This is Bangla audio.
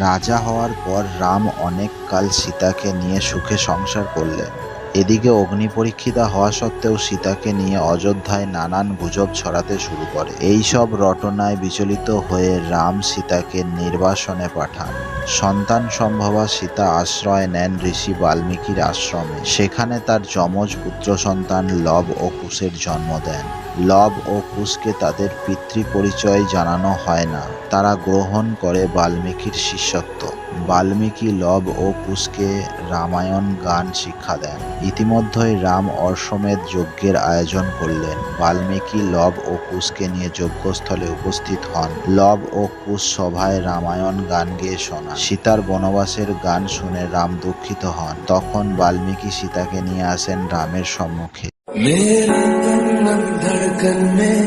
রাজা হওয়ার পর রাম অনেক কাল সীতাকে নিয়ে সুখে সংসার করলেন। এদিকে অগ্নি পরীক্ষিতা হওয়া সত্ত্বেও সীতাকে নিয়ে অযোধ্যায় নানান গুজব ছড়াতে শুরু করে। এই সব রটনায় বিচলিত হয়ে রাম সীতাকে নির্বাসনে পাঠান। সন্তান সম্ভবা সীতা আশ্রয় নেন ঋষি বাল্মীকির আশ্রমে। সেখানে তার যমজ পুত্র সন্তান লব ও কুশের জন্ম দেন। লব ও কুশকে তাদের পিতৃ পরিচয় জানানো হয় না। তারা গ্রহণ করে বাল্মীকির শিষ্যত্ব। বাল্মীকি লব ও কুশকে রামায়ণ গান শিক্ষা দেন। ইতিমধ্যেই রাম অশ্বমেধ যজ্ঞের আয়োজন করলেন বাল্মীকি লব ও কুশকে নিয়ে যজ্ঞস্থলে উপস্থিত হন লব ও কুশ সভায় রামায়ণ গান গেয়ে শোনান সীতার বনবাসের গান শুনে রাম দুঃখিত হন তখন বাল্মীকি সীতাকে নিয়ে আসেন রামের সম্মুখে मेरे तन मन धड़कन में